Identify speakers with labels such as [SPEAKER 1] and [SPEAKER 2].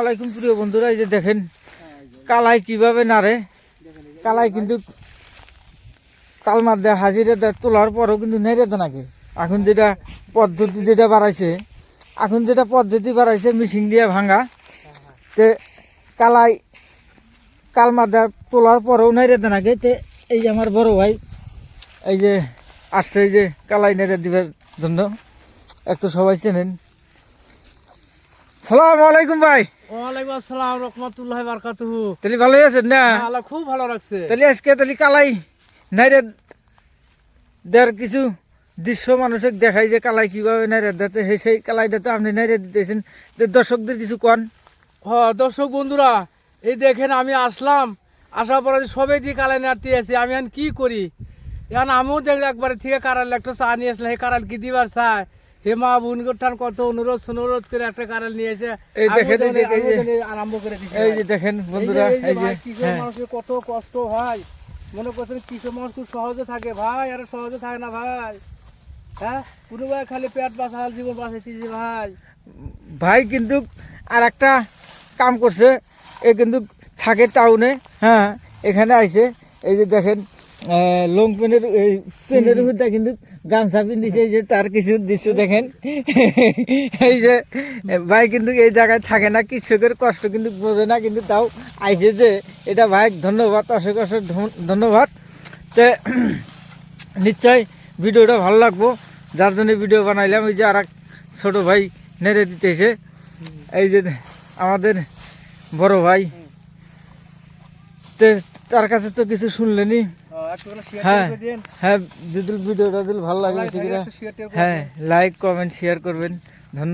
[SPEAKER 1] আলাইকুম প্রিয় বন্ধুরা, এই যে দেখেন, কালাই কীভাবে নাড়ে? কালাই কিন্তু কালমার দেয় হাজিরে দেয় তোলার পরেও কিন্তু নেড়ে দেয় নাকি? এখন যেটা পদ্ধতি যেটা বাড়াইছে, এখন যেটা পদ্ধতি বাড়াইছে মেশিন দিয়ে ভাঙা, তে কালাই কালমার দেয় তোলার পরেও নেড়ে দেয় নাকি? তে এই যে আমার বড় ভাই, এই যে আসছে, এই যে কালাই নেড়ে দিবার জন্য। একটু সবাই চেনেন। সালাম আলাইকুম ভাই।
[SPEAKER 2] ওয়ালাইকুম আসসালাম রহমতুল্লাহ বারকাতুহু।
[SPEAKER 1] তাহলে ভালোই আছেন না?
[SPEAKER 2] আল্লাহ খুব ভালো রাখছে।
[SPEAKER 1] তাহলে আজকে তাহলে কালাই নাইরে দেড় কিছু দৃশ্য মানুষের দেখাই যে কালাই কীভাবে নাইরে দিতে সেই সেই কালাইটা তো আপনি নাইরে দিতেছেন। দর্শকদের কিছু কন।
[SPEAKER 2] হ দর্শক বন্ধুরা এই দেখেন আমি আসলাম আসার পরে সবাই দিয়ে কালাই নাড়তে আছি আমি এখন কি করি? এখন আমিও দেখলে একবারে থেকে কারাল একটা চা নিয়ে আসলে হে কারাল কি দিবার চায়? হে মা বোন ঠান কত অনুরোধ অনুরোধ করে একটা কারাল নিয়ে এসে
[SPEAKER 1] এই দেখেন,
[SPEAKER 2] আরম্ভ করে দিচ্ছি
[SPEAKER 1] এই যে দেখেন বন্ধুরা
[SPEAKER 2] এই যে- কৃষক
[SPEAKER 1] হ্যাঁ।
[SPEAKER 2] মানুষের কত কষ্ট হয়। মনে করছেন কৃষক মানুষ খুব সহজে থাকে। ভাই আর সহজে থাকে না ভাই। হ্যাঁ? কোনো ভাই খালি পেট বাঁচাল জীবন বাঁচাইতেছি ভাই।
[SPEAKER 1] ভাই কিন্তু আর একটা কাম করছে। এ কিন্তু থাকে টাউনে হ্যাঁ এখানে আইছে। এই যে দেখেন লং পেনের এই পেনের উপরটা কিন্তু গামছা পিন্ধিছে যে তার কিছু দৃশ্য দেখেন। এই যে ভাই কিন্তু এই জায়গায় থাকে না কৃষকের কষ্ট কিন্তু বোঝে না কিন্তু তাও আইছে যে এটা ভাই ধন্যবাদ অশেষ অশেষ ধন- ধন্যবাদ। তে নিশ্চয় ভিডিওটা ভালো লাগবো। যার জন্য ভিডিও বানাইলাম এই যে আর এক ছোটো ভাই নেড়ে দিতেছে। এই যে আমাদের বড় ভাই। তে তার কাছে তো কিছু শুনলেনি। হ্যাঁ হ্যাঁ যদি ভিডিওটা যদি ভালো লাগে হ্যাঁ লাইক কমেন্ট শেয়ার করবেন।